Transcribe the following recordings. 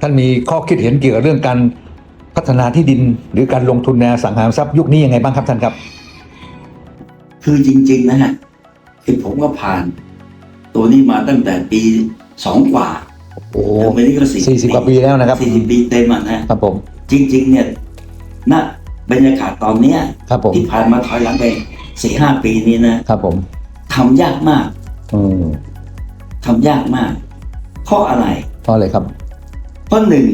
ท่านมีข้อคิดเห็นเกี่ยวกับเรื่องการพัฒนาที่ดิน หรือการลงทุนในอสังหาริมทรัพย์ยุคนี้ยังไงบ้างครับท่านครับ คือจริง ๆ นะฮะคือผมก็ผ่าน ตัวนี้มาตั้งแต่ปีสองกว่าโอ้ถึงปีนี้ก็สี่สี่สิบกว่าปีแล้วนะครับสี่สิบปีเต็มอะนะครับผม จริง ๆ เนี่ยณบรรยากาศตอนเนี้ยครับผมที่ผ่านมาถอยหลังไปสี่ห้าปีนี้นะครับผมทำยากมาก อืมทำยากมากเพราะอะไรเพราะอะไรครับ เพราะหนึ่ง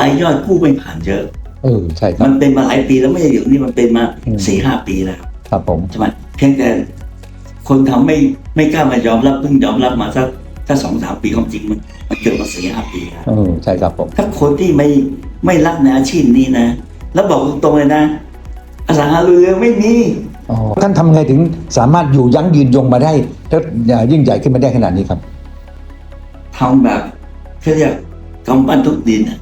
รายย่อยผู้ไม่ผ่านเยอะ เออใช่ครัมับนเป็นมาหลายปีแล้วไม่ใช่เดี๋ยวนี้มันเป็นมาอืม สี่ห้าปีแล้วครับผม ใช่ไหมเพียงแต่คนทำไม่ไม่กล้ามายอมรับเพิ่งยอมรับมาสักถ้าสองสามปีความจริงมันมันเกิดมาสี่ห้าปีแล้วเออใช่ครับผม ถ้าคนที่ไม่ไม่รักในอาชีพนี้นะ แล้วบอกตรงๆเลยนะอสังหาริมทรัพย์ไม่มี อ๋อ ท่านทำไงถึงสามารถอยู่ยั้งยืนยงมาได้แล้วยิ่งใหญ่ขึ้นมาได้ขนาดนี้ครับ ทำแบบ เขาเรียกกำปั้นทุกดินอะ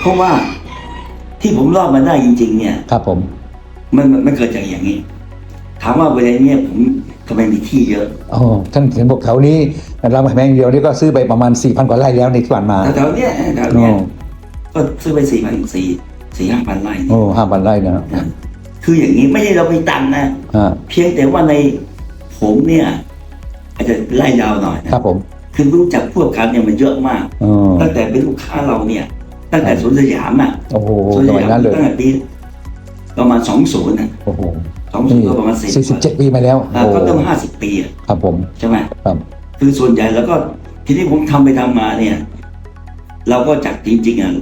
เพราะว่าที่ผมรอดมาได้จริง ๆ เนี่ย ครับผม มันมันมันเกิดจากอย่างนี้ ถามว่าเวลาเนี้ยผมทำไมมีที่เยอะอ๋อท่านเห็นบอกแถวนี้รามคำแหงเดียวนี่ก็ซื้อไปประมาณ4ี่พันกว่าไร่แล้วในที่ผ่านมาแถวๆเนี้ยแถวโอ้เนี้ยก็ซื้อไปสี่พันสี่สี่ห้าพันไร่โอ้ห้าพันไร่นะครับนะคืออย่างนี้ไม่ใช่เรามีตังค์นะ อ่าเพียงแต่ว่าในผมเนี่ย อาจจะไล่ยาวหน่อยนะครับผม คือรู้จักพวกกันเนี่ยมันเยอะมาก อ๋อตั้งแต่เป็นลูกค้าเราเนี่ย ตั้งแต่สวนสยามอะโอ้โหสวนสสมัยยามนั้นเลยตั้งแต่ปีประมาณสองศูนย์นะโอ้โหสองศูนย์ก็ประมาณสี่สี่สิบเจ็ดปีมาแล้วอ่าโอ้ก็ต้องห้าสิบปีอะครับผม ใช่ไหมครับ คือส่วนใหญ่แล้วก็ทีนี้ผมทำไปทำมาเนี่ย เราก็จากจริงๆอะ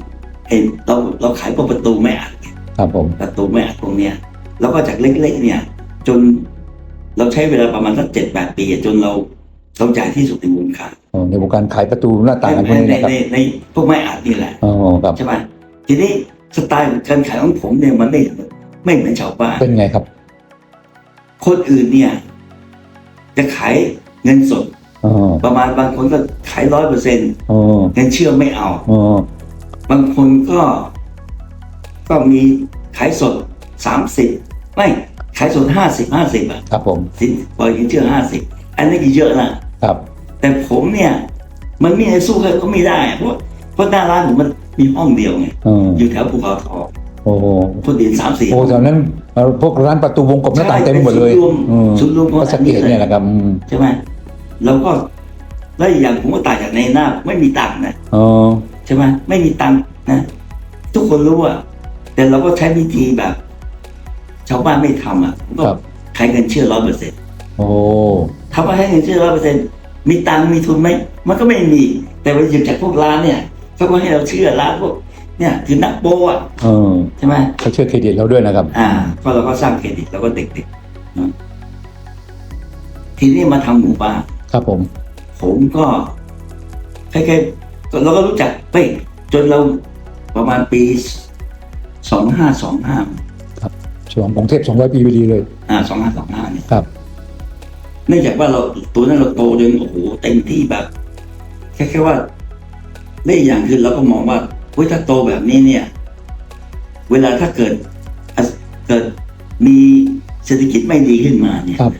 เห็นเราเราขายพวกประตูไม่อัด ครับผม ประตูไม่อัดพวกเนี้ยแล้วก็จากเล็กๆเนี่ย จนเราใช้เวลาประมาณสักเจ็ดแปดปีอะจนเราเราจ่ายที่สุดในวงการอ๋อ ในวงการขายประตูหน้าต่างกันพวกนี้ในนะครับในในพวกไม้อัดนี่แหละอ๋อครับ ใช่ไหมทีนี้สไตล์การขายของผมเนี่ยมันไม่ไม่เหมือนชาวบ้านเป็นไงครับ คนอื่นเนี่ย จะขายเงินสดอ๋อประมาณบางคนก็ขายร้อยเปอร์เซ็นต์อ๋อเงินเชื่อไม่เอาอ๋อบางคนก็ ก็มีขายสดสามสิบไม่ขายสดห้าสิบห้าสิบอะครับผมสินปล่อยสินเชื่อห้าสิบอันนี้ก็เยอะนะครับ แต่ผมเนี่ย มันไม่ให้สู้ใครก็ไม่ได้อะเพราะเพราะหน้าร้านผมมันมีห้องเดียวไงอ๋ออยู่แถวภูเขาทองโอ้โหคนเดียวสามสี่โอ้แถวนั้นเอ่อพวกร้านประตูวงกลมหน้าต่างเต็มไปหมดเลยใช่เป็นอืมศูนย์รวมศูนย์รวมของก็สังเกตเนี่ยแหละครับอืมใช่ไหมแล้วก็แล้วอีกอย่างผมก็ตายจากในหน้าไม่มีตังค์นะ อ๋อใช่ไหมไม่มีตังค์นะ ทุกคนรู้อะแต่เราก็ใช้วิธีแบบ ชาวบ้านไม่ทำอะผมก็ครับ ขายเงินเชื่อร้อยเปอร์เซ็นต์โอ้ ทำว่าให้เงินเชื่อร้อยเปอร์เซ็นต์ มีตังค์มีทุนไหมมันก็ไม่มี แต่ไปหยิบจากพวกร้านเนี่ยเขาก็ให้เราเชื่อร้านพวกเนี่ยคือนักโบอะเออใช่ไหมเขาเชื่อเครดิตเราด้วยนะครับ อ่าก็เราก็สร้างเครดิตแล้วก็เด็กๆนะทีนี้มาทำหมู่บ้านครับผมผมก็คล้ายๆเราก็รู้จักไปจนเราประมาณปีสองห้าสองห้าฉลองกรุงเทพ200ปีพอดีเลย อ่าสองห้าสองห้าเนี่ย ครับ เนื่องจากว่าเราตัวนั้นเราโตจนโอ้โหเต็มที่แบบแค่แค่ว่าได้อีกอย่างคือเราก็มองว่าเฮ้ยถ้าโตแบบนี้เนี่ย เวลาถ้าเกิดอะเกิดมีเศรษฐกิจไม่ดีขึ้นมาเนี่ยครับ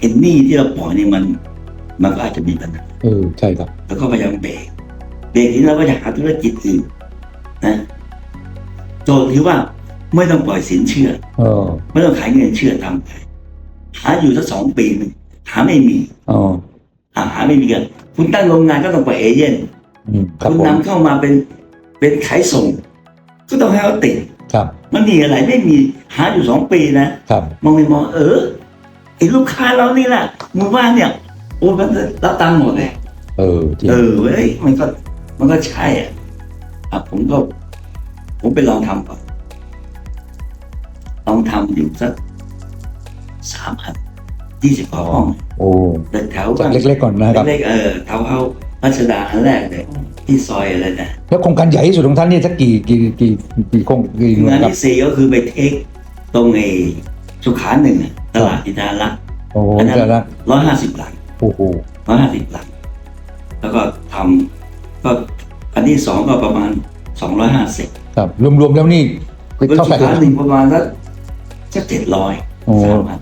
เห็นหนี้ที่เราปล่อยเนี่ยมัน มันก็อาจจะมีปัญหาเออใช่ครับ แล้วก็พยายามเบรกเบรกทีนี้เราก็อยากหาธุรกิจอื่นนะโจทย์คือว่าไม่ต้องปล่อยสินเชื่อเออไม่ต้องขายเงินเชื่อตามไป หาอยู่สักสองปีหนึ่งหาไม่มีอ๋ออ่าหาไม่มีกันคุณตั้งโรงงานก็ต้องปล่อยเอเย่นอืมครับคุณผมนำเข้ามาเป็นเป็นขายส่ง ก็ต้องให้เขาติดครับมันมีอะไรไม่มีหาอยู่สองปีนะ ครับมองไปมองเออไอ้ลูกค้าเรานี่แหละหมู่บ้านเนี่ยโอ้มันรับตังค์หมดเลยเออจริงเออเว้ยมันก็มันก็ใช่อะอะผมก็ ผมไปลองทำก่อนลองทำอยู่สัก สามอันยี่สิบกว่าห้องโอ้แต่แถวจากเล็กๆก่อนนะครับเล็กๆเออแถวเฮารัชดาอันแรกเลยที่ซอยอะไรนะแล้วโครงการใหญ่ที่สุดของท่านนี่สักกี่กี่กี่กี่โครงกี่หน่วยงานครับที่สี่ก็คือไปเทคตรงไอ้สุขาหนึ่งอะตลาดอินทารักโอ้อันนั้นเดี๋ยวนะร้อยห้าสิบหลังโอ้โหร้อยห้าสิบหลังแล้วก็ทำก็อันที่สองก็ประมาณสองร้อยห้าสิบครับรวมๆแล้วนี่ก็เท่าสุไหร่ขาหนึ่งประมาณสักสักเจ็ดร้อย โอ้สามอัน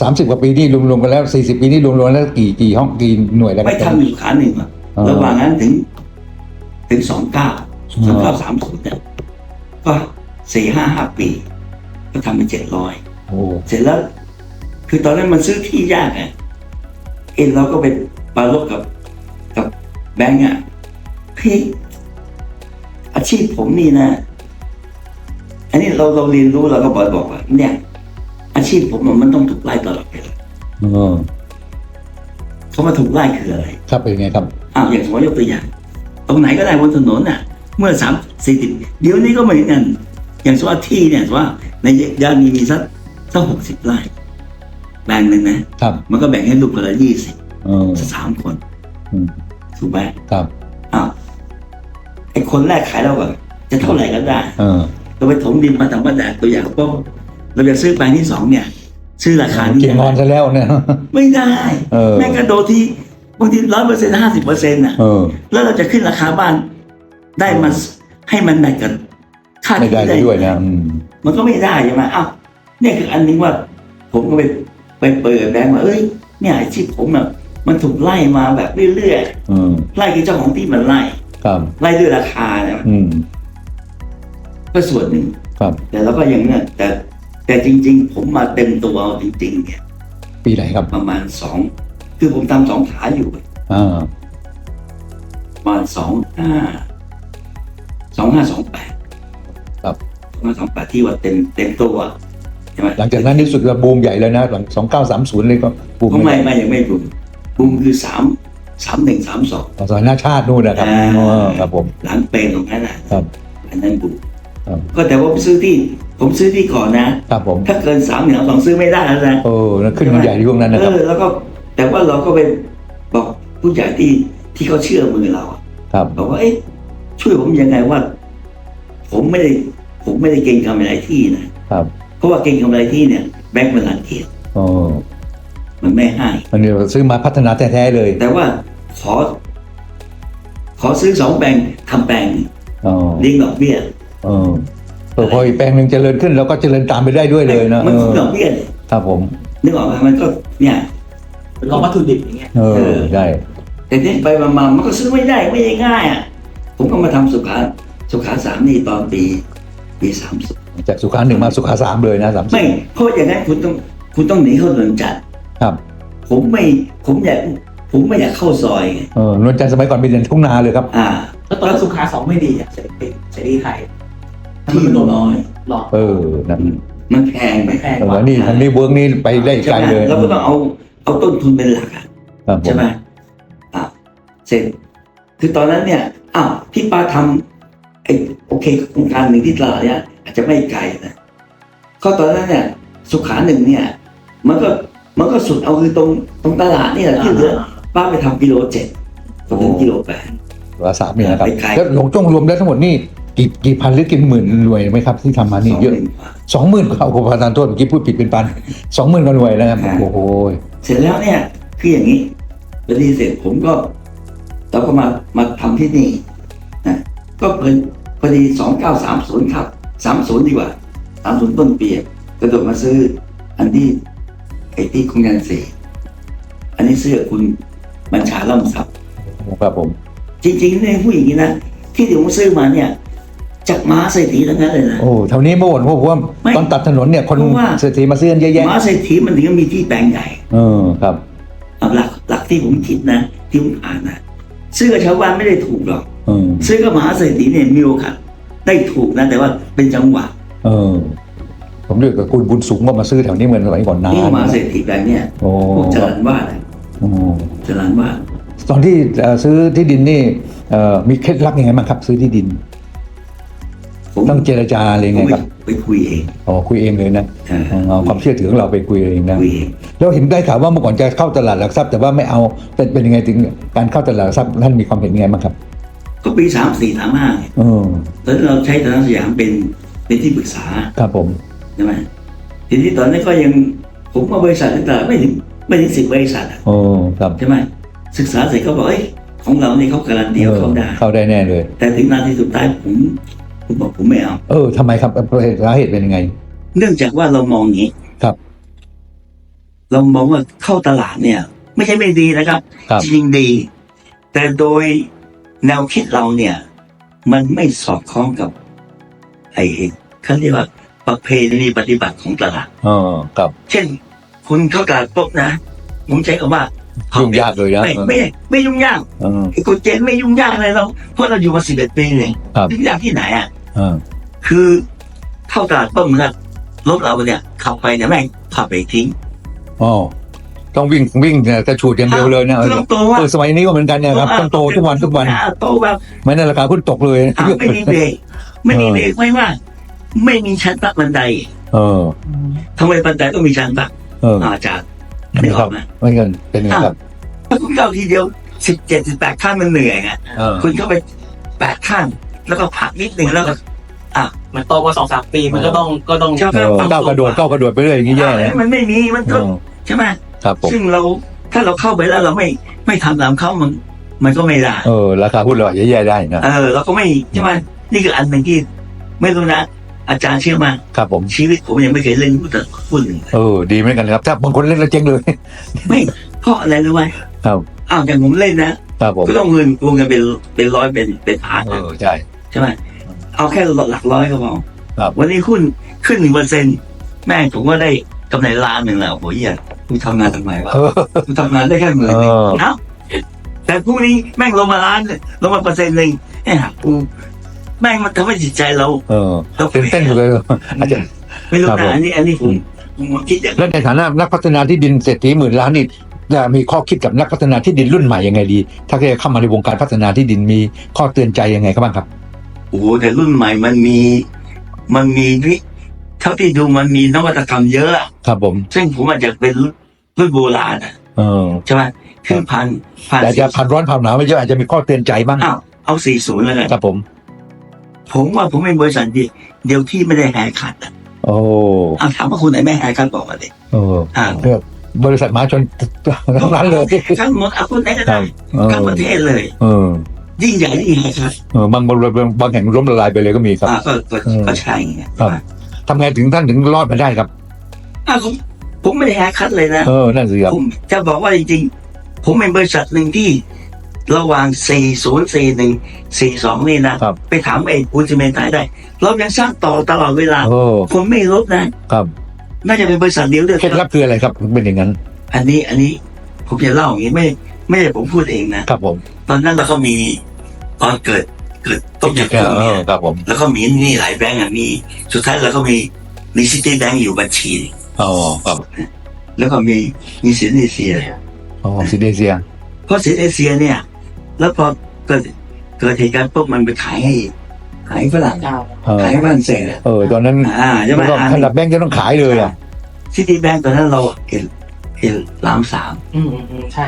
สามสิบกว่าปีนี่รวมๆกันแล้วสี่สิบปีนี่รวมๆแล้วกี่กี่ห้องกี่หน่วยแล้วคไม่รับทำอยู่สุขาหนึ่งอะอ๋อระหว่างนั้นถึง ถึงสองเก้าสองเก้าสามศูนย์เนี่ยก็สี่ห้าห้าปี ก็ทำเป็นเจ็ดร้อยโอ้เสร็จแล้ว คือตอนนั้นมันซื้อที่ยากไงเอ็นเราก็ไปปาลบกับกับแบงก์อะเฮ้ยอาชีพผมนี่นะ อันนี้เราเราเรียนรู้เราก็บอกบอกว่าเนี่ย อาชีพผมอะมันต้องถูกไล่ตลอดเวลาเออเขามาถูกไล่คืออะไร ครับเป็นไงครับอ้าวอย่างสมมติยกตัวอย่าง ตรงไหนก็ได้บนถนนน่ะ เมื่อสามสี่สิบเดี๋ยวนี้ก็เหมือนกัน อย่างสมมติว่าที่เนี่ยสมมติว่าในย่านนี้มีสักสักหกสิบไร่แบ่งหนึ่งนะครับ มันก็แบ่งให้ลูกคนละยี่สิบเออสามคนอืมถูกไหมครับอ้าวไอ้คนแรกขายเราก่อนจะเท่าไหร่ก็ได้เออเราไปถมดินมาทำบ้านแดดตัวอย่างปุ๊บ เราจะซื้อแปลงที่สองเนี่ย ซื้อราคานี้เก่งงอนซะแล้วเนี่ย ไม่ได้เออ แม่งกระโดดที่บางทีร้อยเปอร์เซ็นต์ห้าสิบเปอร์เซ็นต์น่ะ เออ แล้วเราจะขึ้นราคาบ้านได้มาให้มันได้กับค่าไม่ที่ได้ด้วยนะอืม มันก็ไม่ได้ใช่ไหมอ้าวเนี่ยคืออันนึงว่า ผมก็ไปไปเปิดแบงค์ว่าเอ้ยเนี่ยอาชีพผมแบบมันถูกไล่มาแบบเรื่อยเออๆไล่คือเจ้าของที่มันไล่ครับ ไล่ด้วยราคาเนี่ยอืม ก็ส่วนหนึ่ง ครับ แต่เราก็ยังเนี่ยแต่ แต่จริง ๆ ผมมาเต็มตัวเอาจริงๆเนี่ยปีไหนครับประมาณสองคือผมทำสองขาอยู่อ่าประมาณสองห้าสองห้าสองแปดครับสองห้าสองแปดที่ว่าเต็มเต็มตัวใช่ไหมหลังจากนั้นนี่รู้สึกว่าบูมใหญ่เลยนะหลังสองเก้าสามศูนย์เลยก็บูมก็ไม่ไม่ยังไม่บุมบุมคือสามสามหนึ่งสามสองสอนหน้าชาตินู่นนะครับอ่าอ๋อครับผมหลังเป็นตรงนั้นนะครับอันนั้นบุมครับก็แต่ว่าผมซื้อที่ ผมซื้อที่ก่อนนะครับผมถ้าเกินสามหนึ่งสองซื้อไม่ได้แล้วนะเออแล้วขึ้นมันใหญ่ที่พวกนั้นนะเอครับอแล้วก็แต่ว่าเราก็ไปบอกผู้ใหญ่ที่ที่เขาเชื่อมือเราอะครับบอกว่าเอ๊ะช่วยผมยังไงว่า ผมไม่ได้ผมไม่ได้เก่งกำไรที่นะครับเพราะว่าเก่งกำไรที่เนี่ย แบงก์มันรังเกียจอ๋อมันไม่ให้มันเนี่ยซื้อมาพัฒนาแท้ๆเลย แต่ว่าขอ ขอซื้อสองแปลงทำแปลงอ๋อเลี้ยงดอกเบี้ย เออเออพออีกแปลงหนึ่งเจริญขึ้นเราก็เจริญตามไปได้ด้วยเลยนะมันเอคืออดอกเบี้ยเนี่ยครับผมนึกออกไหมมันก็เนี่ยเป็นของวัตถุดิบอย่างเงี้ยเอเอออได้แต่ที่ไปมาๆมันก็ซื้อไม่ได้ไม่ได้ง่ายอะผมก็มาทำสุขาสุขาสามนี่ตอนปีปีสามสิบจากสุขาหนึ่งมาสุขาสามเลยนะสามสิบไม่เพราะอย่างนั้นคุณต้องคุณต้องหนีเข้าเรือนจัดครับ ผมไม่ผมอยากผมไม่อยากเข้าซอยไงเออนวลจันทร์สมัยก่อนเป็นเดินทุ่งนาเลยครับ อ่าแล้วตอนนั้นสุขาสองไม่ดีอะเสรีเสรีไทย ที่มันน้อยหลอกเออนะมันแพงไปไม่แพงเออนี่ทางนี้เวิร์กนี่ไปได้ไกลเลยเราก็ต้องเอาเอาต้นทุนเป็นหลักอะครับผใช่มไหมอ่าเสร็จ คือตอนนั้นเนี่ยอ้าวพี่ป้าทำไอ้โอเคโครงการหนึ่งที่ตลาดเนี่ยอาจจะไม่ไกลนะก็ตอนนั้นเนี่ย สุขาหนึ่งเนี่ย มันก็มันก็สุดเอาคือตรงตรงตลาดนี่แหละที่เหลือป้าไปทำกิโลเจ็ดก็ถึงกิโลแปดสุขาสามเนี่ยนะครับไปไกล แล้วหลงจ้องรวมแล้วทั้งหมดนี่ กี่กี่พันหรือกี่หมื่นรวยไหมครับที่ทำมานี่เยอะสงหมื่กว่าสองหมื่นกว่าโอ้โหประธานโทษเมื่อกี้พูดผิดเป็นพันสองหมื่นก็รวยแล้วครับอ่าโอ้โหเสร็จแล้วเนี่ยคืออย่างนี้พอดีเสร็จผมก็เราก็มามาทำที่นี่นะก็เป็นพอดีสองเก้าสามศูนย์ครับสามศูนย์ดีกว่าสามศูนย์ต้นปีอะกระโดดมาซื้อ อันที่ไอ้ที่คุณยันสีอันนี้ซื้อกับคุณบัญชาล่ำทรัพย์ครับผม จริงๆเนี่ยผู้หญิงนี้นะที่เดี๋ยวผมซื้อมาเนี่ย จากม้าเศรษฐีทั้งนั้นเลยนะ โอ้แถวนี้เมื่อวันเพราะว่าไม่ตอนตัดถนนเนี่ยคนเพราะว่า เศรษฐีมาซื้อกันเยอะแยะม้าเศรษฐีมันถึงจะมีที่แปลงใหญ่เออครับ เอาหลักหลักที่ผมคิดนะที่ผมอ่านนะซื้อกับชาวบ้านไม่ได้ถูกหรอก เออซื้อกับมหาเศรษฐีเนี่ยมีโอกาสได้ถูกนะแต่ว่าเป็นจังหวะเออ ผมเรียกกับคุณบุญสูงก็มาซื้อแถวนี้เหมือนสมัยก่อนนาที่นมหาเศรษฐีแบบเนี้ยโอ้ พวกจรันว่านะโอ้จรันว่า ตอนที่เอ่อซื้อที่ดินนี่เอ่อมีเคล็ดลับยังไงบ้างครับ ซื้อที่ดินผม ต้องเจรจาอะไรผยังมไงไปครับไปคุยเองอ๋อคุยเองเลยนะอ่าเอาความเชื่อถือของเราไปคุยเองนะคุยเองแล้วเห็นได้ข่าวว่าเมื่อก่อนจะเข้าตลาดหลักทรัพย์แต่ว่าไม่เอาเป็นเป็นยังไงถึงการเข้าตลาดหลักทรัพย์ท่านมีความเห็นยังไงบ้างครับ ก็ปีสามสี่สามห้าเออตอนนั้นเราใช้ธนาสยามเป็นเป็นที่ปรึกษาครับผมใช่ไหมทีนี้ตอนนั้นก็ยังผมมาบริษัทต่างๆไม่ถึงไม่ถึงสิบบริษัทอะโอ้ครับใช่ไหมศึกษาเสร็จก็บอกเอ้ยของเราเนี่ยเขาการันตีว่าเขาได้เข้าได้แน่เลย แต่ถึงนาทีสุดท้ายผม ผมบอกผมไม่เอา เออทำไมครับสาเหตุเป็นยังไง เนื่องจากว่าเรามองอย่างนี้ครับ เรามองว่าเข้าตลาดเนี่ย ไม่ใช่ไม่ดีนะครับ ครับ จริงๆดี แต่โดยแนวคิดเราเนี่ย มันไม่สอดคล้องกับ ไอ้เขาเรียกว่าประเพณีปฏิบัติของตลาด เออครับเช่น คุณเข้าตลาดปุ๊บนะผมใช้คำว่ายุ่งยากเลยนะไม่ไม่ไม่ยุ่งยากเออ ไอ้กฎเกณฑ์ไม่ยุ่งยากอะไรเราเพราะเราอยู่มาสิบเอ็ดปีเลยครับ ยุ่งยากที่ไหนอะเออ คือเข้าตลาดปุ๊บนะรถเราเนี่ย ขับไปเนี่ยแม่งขับไปทิ้งอ๋อต้องวิ่งวิ่งเนี่ยกระฉูดอย่างเดียวเลยนะเอคืออต้องโตว่าเออสมัยนี้ก็เหมือนกันเนี่ยครับต้องโตทุกวันทุกวันอ่าโตแบบไม่นั่นราคาหุ้นตกเลยอ่าไม่มีเบรกไม่มีเบรกไม่ว่า ไม่มีชั้นพักบันได เออทำไมบันไดต้องมีชั้นพักเอออาจารย์ไม่ไม่อครัอบกนะไม่เงินเป็นไงครับถ้าคุณเข้าทีเดียวสิบเจ็ดสิบแปดขั้นมันเหนื่อยไงเออคุณเข้าไปแปดขั้น แล้วก็ผลักนิดหนึ่งแล้วก็มันโตมาสองสามปีมันก็ต้องก็ต้องใช่เออก้าวกระโดดก้าวกระโดดไปเรื่อยอย่างนี้แย่นะมันไม่มีมันเอก็อใช่ไหมครับผมซึ่งเราถ้าเราเข้าไปแล้วเราไม่ไม่ทำตามเขามัน มันก็ไม่ได้เออราคาหุ้นเราแย่ๆได้นะเออเราก็ไม่ใช่ไหมนี่คืออันหนึ่งที่ไม่รู้นะอาจารย์เชื่อมาครับผมชีวิตผมยังไม่เคยเล่นหุ้นแต่หุ้นหนึ่งเออดีเหมือนกันครับ ถ้าบางคนเล่นแล้วเจ๊งเลย ไม่เพราะอะไรรู้ไหมครับอ้าวอย่างผมเล่นนะครับผมก็ต้องเงินวงเงินเป็นเป็นร้อยเป็นเป็นพันเออใช่ ใช่ไหมเอาแค่หลักร้อยก็พอครับ วันนี้หุ้นขึ้นหนึ่งเปอร์เซ็นต์แม่งผมก็ได้กำไรล้านหนึ่งแล้วโอ้โหเหี้ยกูทำงานทำไมวะเออกูทำงานได้แค่หมื่นหนึ่งเออ เอ้าแต่พรุ่งนี้แม่งลงมาล้านหนึ่งลงมาเปอร์เซ็นต์หนึ่งแม่งกูแม่งมันทำให้จิตใจเราเออเราตื่นเต้นหมดเลยอาจารย์ ไม่รู้ครับผมนะอันนี้อันนี้ผมผมคิดอย่างแล้วในฐานะนักพัฒนาที่ดินเศรษฐีหมื่นล้านนี่จะมีข้อคิดกับนักพัฒนาที่ดินรุ่นใหม่ยังไงดี ถ้าจะเข้ามาในวงการพัฒนาที่ดินมีข้อเตือนใจยังไงครับบ้างครับโอ้โหแต่รุ่นใหม่มันมี มันมีวิเท่าที่ดูมันมีนวัตกรรมเยอะอะ ครับผม ซึ่งผมอาจจะเป็นรุ่นรุ่นโบราณอะเออใช่ไหมคือผ่านผ่านแต่จะผ่านร้อนผ่านหนาวไม่เยอะอาจจะมีข้อเตือนใจบ้างอ้าวเอาสี่ศูนย์แล้วกันครับผม ผมว่าผมเป็นบริษัทเดียวเดียวที่ไม่ได้แฮร์คัดอะโอ้เอาถามว่าคุณไหนไม่แฮร์คัดบอกมาดิเอออ่าเลือกบริษัทมหาชนทั้งนั้นเลยทั้งหมดเอาคุณไหนก็ได้เออทั้งประเทศเลย เออ ยิ่งใหญ่ยิ่งแฮร์คัดเออบางบริษัทบางแห่งล้มละลายไปเลยก็มีครับ อ่าก็ก็อืม ก็ใช่ไงครับทำไงถึงท่านถึงรอดมาได้ครับ อ่าผมผมไม่ได้แฮร์คัดเลยนะ เออนั่นสิครับผมจะบอกว่าจริงๆ ผมเป็นบริษัทหนึ่งที่ระหว่าง 4041 42 นี่นะ ครับ ไปถามไอ้ปูนซีเมนต์ไทยได้ เรายังสร้างต่อตลอดเวลา โอ้ผมไม่ลดนะ ครับน่าจะเป็นบริษัทเดียวเลยเคล็ดลับคืออะไรครับถึงเป็นอย่างนั้น อันนี้อันนี้ผมจะเล่าอย่างนี้ไม่ ไม่ใช่ผมพูดเองนะ ครับผมตอนนั้นเราก็มีตอนเกิดเกิดต้มยำเอกุ้งอเนี่ยครับผมแล้วก็มีนี่หลายแบงก์อะมีสุดท้ายเราก็มีมีซิตี้แบงก์อยู่บัญชี อ๋อครับแล้วก็มีมีสินเอเซีย อ๋อซินเดเซียเพราะสินเอเซียเนี่ย แล้วพอเกิดเกิดเหตุการณ์ปุ๊บมันไปขายให้ขายให้ฝรั่งเก้าเออขายให้ฝรั่งเศสอะเออตอนนั้นอ่าใช่ไหมขนาดแบงก์จะต้องขายเลยอะซิตี้แบงก์ตอนนั้นเราเห็นเห็นล้ามสาม อืมอืมอืมใช่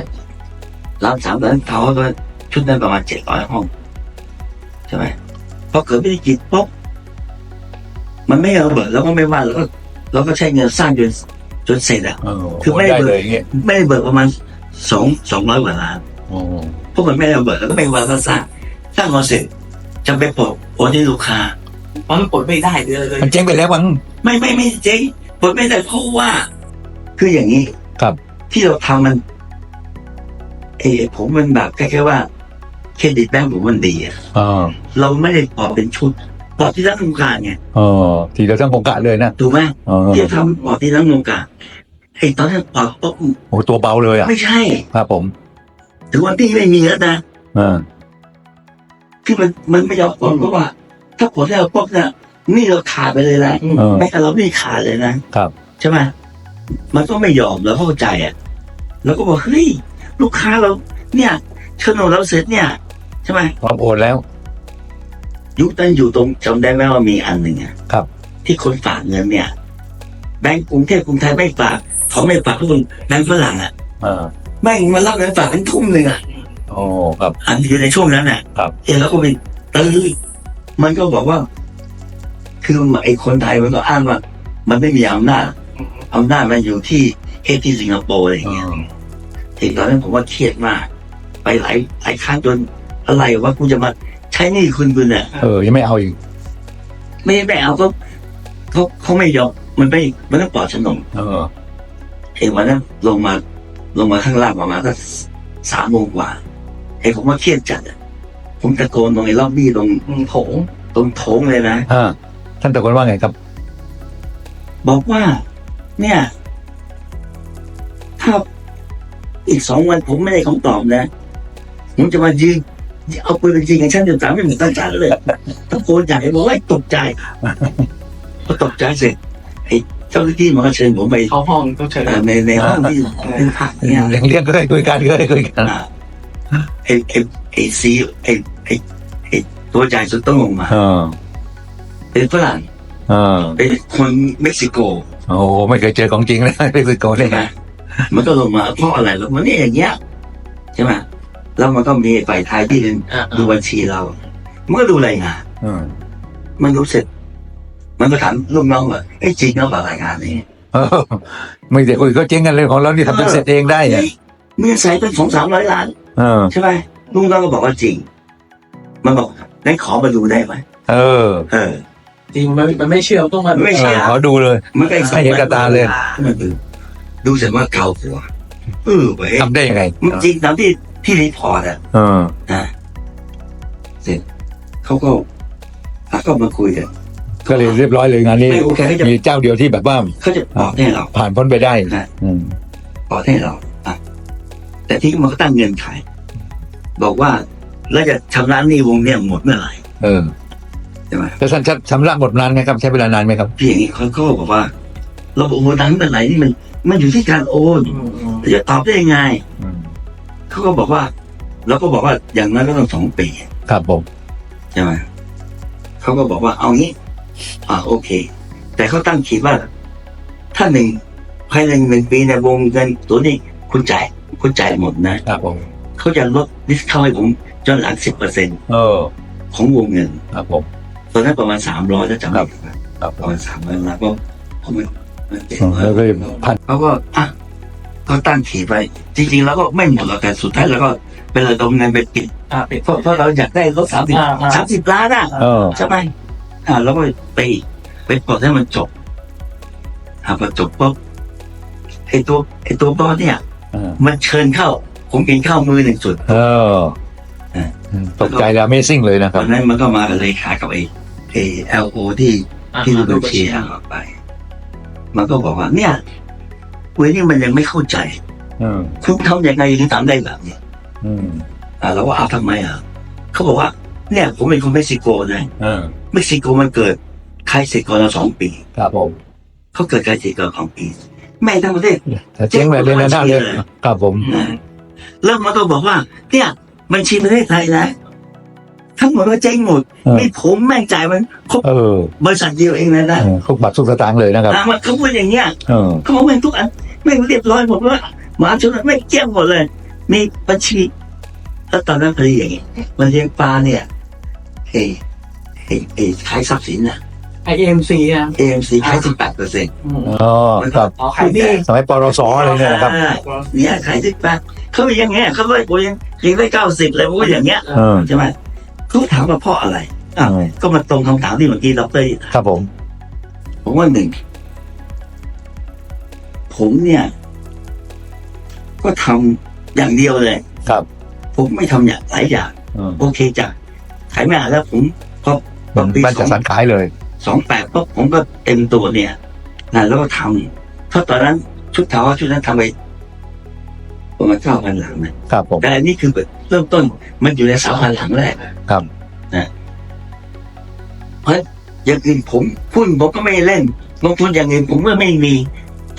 ล้ามสามตอนนั้นเขาก็ชุดนั้นประมาณเจ็ดร้อยห้อง ใช่ไหมพอเกิดวิกฤตปุ๊บมันไม่ระเบิดแล้วก็ไม่ว่าแล้วก็เราก็ใช้เงินสร้างจนจนเสร็จอะเออคือไม่ได้เลยอย่างเงี้ยไม่ได้เบิกประมาณสองสองร้อยกว่าล้านโอ้เพราะมันไม่ได้ระเบิดแล้วก็ไม่ว่าก็สร้างสร้างพอเสร็จจะไปโปะโอนให้ลูกค้าเพราะมันปลดไม่ได้เลยเลยมันเจ๊งไปแล้วมั้งไม่ไม่ไม่เจ๊งผลไม่ได้เพราะว่า คืออย่างนี้ครับ ที่เราทำมัน เออผมมันแบบแค่แค่ว่าเครดิตแบงก์ผมมันดีอะเออเราไม่ได้ปอบเป็นชุดปอบที่รักโครงการไงเออทีเดียวทั้งโครงการเลยนะถูกไหมเออที่จะทำปอบที่รักโครงการไอ้ตอนนั้นปอบปุ๊บโอ้ตัวเบาเลยอะไม่ใช่ครับผมถึงวันที่ไม่มีแล้วนะเออที่มันมันไม่ยอมปอบเพราะว่า ถ้าผลได้เราปุ๊บเนี่ยนี่เราขาดไปเลยนะเออแม้แต่เราไม่ขาดเลยนะครับ ใช่ไหมมันก็ไม่ยอมเราเข้าใจอะเราก็บอกเฮ้ย ลูกค้าเรา เนี่ยโฉนดเราเสร็จเนี่ย ใช่ไหมพร้อมโอนแล้ว ยุคนั้นอยู่ตรงจำได้ไหมว่ามีอันหนึ่งอะครับ ที่คนฝากเงินเนี่ย แบงก์กรุงเทพกรุงไทยไม่ฝากเขาไม่ฝากทุกคนแบงก์ฝรั่งอะเออแม่งมารับเงินฝากเป็นทุ่มหนึ่งอะโอ้ครับ อันอยู่ในช่วงนั้นน่ะครับ เออแล้วก็ไปตื้อมันก็บอกว่า คือไอ้คนไทยมันก็อ้างว่า มันไม่มีอำนาจอำนาจมันอยู่ที่เฮดที่สิงคโปร์อะไรอย่างเอเงี้ย อ ถึงตอนนั้นผมว่าเครียดมาก ไปหลายหลายครั้งจนอะไรว่ากูจะมาใช้หนี่คุณคุณเนี่ยเออ ยังไม่เอาอีก ไม่ไม่เอาก็เขาเขาไม่ยอมมันไม่มันต้องปลอดโฉนดเออเองวันนั้นลงมาลงมาข้างล่างประมาณก็สามโมงกว่าไอ้ผมว่าเครียดจัดอะผมตะโกนตรงไอ้ล็อบบี้ตรงอืมโถงตรงโถงเลยนะอ่าท่านตะโกนว่าไงครับ บอกว่า เนี่ย ถ้า อีกสองวันผมไม่ได้คำตอบนะ ผมจะมายืนเอาปืนจริงกับฉันจนสามไม่เหมือนตั้งใจเลยตะโกนใหญ่บอกว่าตกใจพอตกใจเสร็จไอ้เจ้าหน้าที่มันก็เชิญผมไปเข้าห้องต้องเชิญเอ่อในในห้องที่เป็นพักเนี่ยเลี้ยงเลี้ยงก็เคยคุยกันเคยคุยกันอ่าไอ้ไอ้ไอ้ซีไอ้ไอ้ไอ้ตัวใหญ่สุดต้องลงมาเออเป็นฝรั่งเออเป็นคนเม็กซิโก โอ้โหไม่เคยเจอของจริงเลยไม่เคยโกนเลใช่ยไห มมันก็ลงมาเพราะอะไรแล้วมันนี่อย่างเงี้ยใช่ไหมแล้วมันก็มีฝ่ายไทยที่อ่าดูบัญชีเรา มันก็ดูรายงานเออมันรู้เสร็จมันก็ถามลูกน้องว่าไอ้ยจริงหรือเปล่ารายงานนี้เออไม่แต่คุยก็เจ๊งกันเลยของเรานี่ทำเป็นเสร็จเองได้เนี่ยเฮ้ยเมียใส่เป็นสองสามร้อยล้านเออใช่ไหมลูกน้องก็บอกว่าจริง มันบอกงั้นขอมาดูได้ไหมเออ เออ จริงมันมันไม่เชื่อต้องมาไม่เอเชื่อขอดูเลย มันก็อีกสองให้เห็นกับตาเลยมัน ดูดูเสร็จว่าเก่าหัวเออเว้ยทำได้ยังไงมันจริงตามที่ที่รีพอร์ตอะเออนะเสร็จเขาก็อะก็มาคุยกันก็เลยเรียบร้อยเลยงานนี้ไม่โอเคเขาจะมีเจ้าเดียวที่แบบว่าเขาจะปลอดให้เรา ผ่านพ้นไปได้นะอืมปลอดให้เราอะแต่ที่มันก็ตั้งเงินไขบอกว่าแล้วจะชำระหนี้วงเนี่ยหมดเมื่อไหร่เออใช่ไหมแล้วท่านชำระหมดนานไหมครับ ใช้เวลานานไหมครับพี่อย่างนี้เขาก็บอกว่า เราโอนตังค์เมื่อไหร่นี่มัน มันอยู่ที่การโอนอืมอืมจะตอบได้ยังไงอืมเขาก็บอกว่าเราก็บอกว่าอย่างนั้นก็ต้องสองปีครับผมใช่ไหมเขาก็บอกว่าเอางี้ อ่าโอเค แต่เขาตั้งขีดว่า ถ้าหนึ่งภายในหนึ่งปีในยวงเงินตัวนี้คุณจ่ายคุณจ่ายหมดนะครับผมเขาจะลดดิสคาวให้ผมจนหลังสิบเปอร์เซ็นเออของวงเงิน ครับผมตอนนั้นประมาณสามร้อยถ้าจำไม่ผิดนะครับประมาณสามร้อยล้านเพราะผม มันมันเจ็ดอืมร้อยแล้วก็พันเขาก็อะก็ตั้งขีดไป จริงๆแล้วก็ไม่หมดหรอกแต่สุดท้ายเราก็เป็นระดมเงินไปปิดอ่าเป็นเพราะเพราะเราอยากได้รถสามสิบอ่าอ่าสามสิบล้านอะเออใช่ไหมอ่าแล้วก็ไปไปปลดให้มันจบอ่าพอจบปุ๊บไอตัวไอตัวบอสเนี่ยเออมันเชิญเข้า ผมกินข้าวมือหนึ่งจุดเออเออตกใจแล้ว Amazing เลยนะคตรัอบนนั้นมันก็มากับเลขากับไอไอเอลโอที่อ่าที่ดูบัญชีอ่าออกไป มันก็บอกว่า เนี่ยเว้ยนี่มันยังไม่เข้าใจเออคุณทำยังไงถึงทำได้แบบนี้อืมอ่าเราว่าเอาทำไมอะเขาบอกว่า เนี่ย ผมเป็นคนเม็กซิโกนะเออเม็กซิโกมันเกิดใครเสร็จก่อนเราสองปี ครับผมเขาเกิดการเสียก่อนของปีแม่งทั้งประเทศแต่เจ๊งแบบเลยนะท่านเลยครับผมนะแล้วมันก็บอกว่า เนี่ย บัญชีประเทศไทยนะ ทั้งหมดก็เจ๊งหมดเออมีผมแม่งจ่ายมันครบเออบริษัทเดียวเองนะนะเออทุกบัตรทุกสตางค์เลยนะครับอะมันเขาพูดอย่างเงี้ยเออเขาบอกแม่งทุกอันแม่งเรียบร้อยหมดว่าหมาชนแม่งเกลี้ยงหมดเลย มีบัญชีแล้วตอนนั้นพอดีอย่างงี้มันเลี้ยงปลาเนี่ยเอ้เอ้เอ้ขายทรัพย์สินนะไอเอ็มซีอะ AMC ขายสิบแปดเปอร์เซ็นต์อืมอ๋อครับอ๋อขายดีสมัยปรสอะไรเนี่ยนะครับ เนี่ยขายสิบแปดเขาเป็นอย่างเงี้ยเขาเลยโอ้ยังยังได้เก้าสิบเลยโอ้ยอย่างเงี้ยเออใช่ไหม เขาถามว่าเพราะอะไรอะเออก็มาตรงคำถามที่เมื่อกี้เราไปครับผม ผมว่าหนึ่งผมเนี่ย ก็ทำอย่างเดียวเลย ครับผมไม่ทำอย่างหลายอย่างเออโอเคจ้ะขายไม่อ่านแล้วผมพอพอปีบ้านสจัอดงสรรขายเลย สองแปดปุ๊บผมก็เต็มตัวเนี่ยนะแล้วก็ทำเพราะตอนนั้นชุดเท้าชุดนั้นทำไปประมาณเก้าพันหลังนะครับผม แต่อันนี้คือแบบ เริ่มต้น มันอยู่ในสามพันหลังแรกครับ นะเพราะอย่างอื่นผมหุ้นผมก็ไม่เล่นลงทุนอย่างอื่นผมก็ไม่มี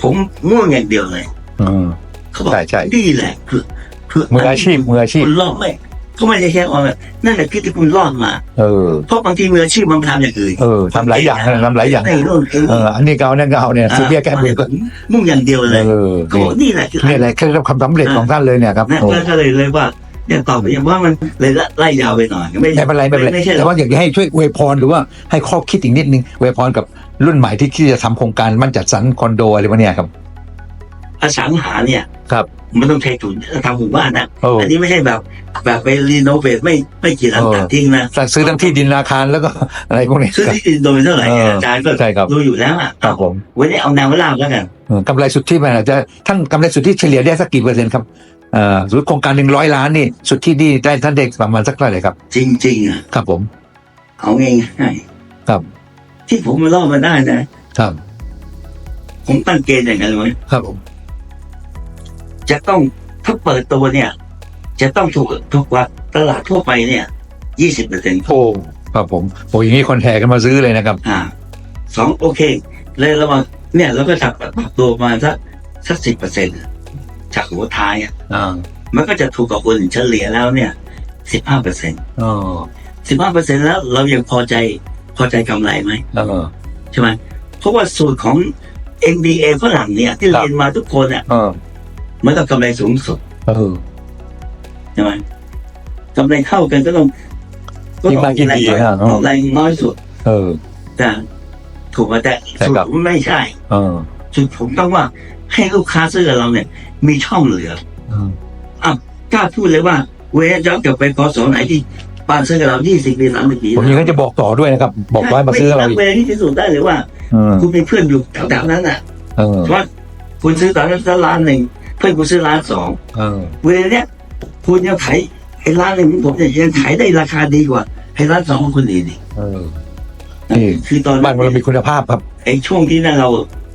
ผมง่วงอย่างเดียวเลยเออเขาบอกใช่ใช่ นี่แหละคือคือมืออาชีพมืออาชีพ คุณรอดไม่เขาไม่ได้แค่ว่านั่นแหละคือที่คุณรอดมา เออ เพราะบางทีมืออาชีพมันทำอย่างอื่นเออทำหลายอย่างนะทำหลายอย่างไอ้นู่นไอ้เอนี่ออันนี้ก็เอานั่นก็เอาเนี่ยซื้อเบี้ยแก้เบื่อก็มุ่งอย่างเดียวเลยเออเขาบอกนี่แหละคือ นี่แหละเคล็ดลับความสำเร็จของท่านเลยเนี่ยครับนะโอ้แล้วก็เลยเลยว่า เนี่ยตอบไปอย่างว่ามันเลยไล่ยาวไปหน่อยไม่ไม่เป็นไรไม่เป็นไรไม่ใช่หรแต่อกว่าอยากจะให้ช่วยอวยพรหรือว่าให้ข้อคิดอีกนิดนึงอวยพรกับรุ่นใหม่ที่คิดจะทำโครงการมั่นจัดสรรคอนโดอะไรวะเนี่ยครับอสังหาเนี่ยครับ มันต้องใช้ทุนทำหมู่บ้านนะโอ้อันนี้ไม่ใช่แบบแบบไปรีโนเวทไม่ไม่กี่หลังเออตัดทิ้งนะซื้อทั้งที่ดินอาคารแล้วก็อะไรพวกนี้ซื้อที่ดินโดยเท่าไหร่เอออาจารย์ก็ใช่ครับรู้อยู่แล้วอะครับผมวันนี้เอาแนวราบแล้วกันเออกำไรสุทธิมันอาจจะท่านกำไรสุทธิเฉลี่ยได้สักกี่เปอร์เซ็นต์ครับ เอ่อสมมุติโครงการหนึ่งร้อยล้านนี่ สุดที่นี่ได้ท่านเด็กประมาณสักเท่าไหร่ครับ จริงๆอะครับผมเอาง่ายครับๆที่ผมมาเล่ามาได้นะ ครับผมตั้งเกณฑ์อย่างนั้นไว้ครับผมจะต้องถ้าเปิดตัวเนี่ย จะต้องถูกถูกกว่าตลาดทั่วไปเนี่ยยี่สิบเปอร์เซ็นต์โอ้ครับผมโอ้อย่างนี้คนแห่กันมาซื้อเลยนะครับ อ่าสองโอเค เลยเรามาเนี่ยเราก็จับปรับตัวประมาณสักสักสิบเปอร์เซ็นต์ จากหัวท้ายอะอ่ามันก็จะถูกกับคนอื่นเฉลี่ยแล้วเนี่ยสิบห้าเปอร์เซ็นต์อ๋อสิบห้าเปอร์เซ็นต์แล้วเรายังพอใจพอใจกำไรไหมเออใช่ไหมเพราะว่าสูตรของ MBA ฝรั่งเนี่ยที่ครับเรียนมาทุกคนอะเออมันก็กำไรสูงสุดเออใช่ไหมกำไรเท่ากันก็ต้องยิ่งมากยิ่งดีออกฮะออกแรงน้อยสุดเออแต่ถูกไหมแต่ใช่สูตครับรผมไม่ใช่เออสูตรผมต้องว่า ให้ลูกค้าซื้อกับเราเนี่ย มีช่องเหลือเอออะกล้าพูดเลยว่า เวลย้อนกลับไปพศไหนที่ปานซื้อกับเรา20ปี30ปีผมยังจะบอกต่อด้วยนะครับ บอกไว้มาซื้อกับเราอีกเวลที่พิสูจน์ได้เลยว่าเออคุณมีเพื่อนอยู่แถวๆนั้นอะเออว่าคุณซื้อตอนนั้นล้านหนึ่งเพื่อนคุณซื้อล้านสองเออเวลาเนี้ยคุณยังขายไอ้ร้านหนึ่งของผมเนี่ยยังขายได้ราคาดีกว่าไอ้ร้านสองของคุณอื่นอีกเออนี่คือตอนบ้านเรามีคุณภาพครับไอ้ช่วงที่นั่นเรา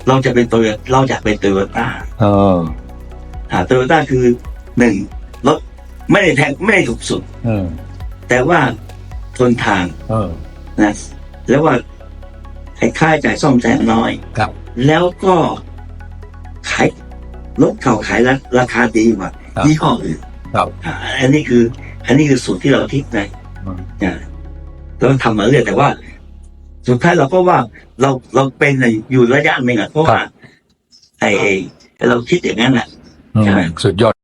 เราจะเป็นตัวเราอยากเป็นโตโยต้าเอออ่าโตโยต้าคือหนึ่งรถไม่ได้แพงไม่ได้ถูกสุด เออ แต่ว่าทนทางเออ นะแล้วว่าไอ้ค่าใช้จ่ายซ่อมแซมน้อยครับ แล้วก็ขายรถเก่าขายราราคาดีกว่าครับยี่ห้ออื่นครับอ่าอันนี้คือ อันนี้คือสูตรที่เราคิดนะ อืมอ่าเราทำมาเรื่อยแต่ว่า สุดท้ายเราก็ว่าเราเราเป็นอยู่ระยะหนึ่งอะเพราะว่าไอ้ไอ้เราคิดอย่างนั้นแหละอืมใช่สุดยอด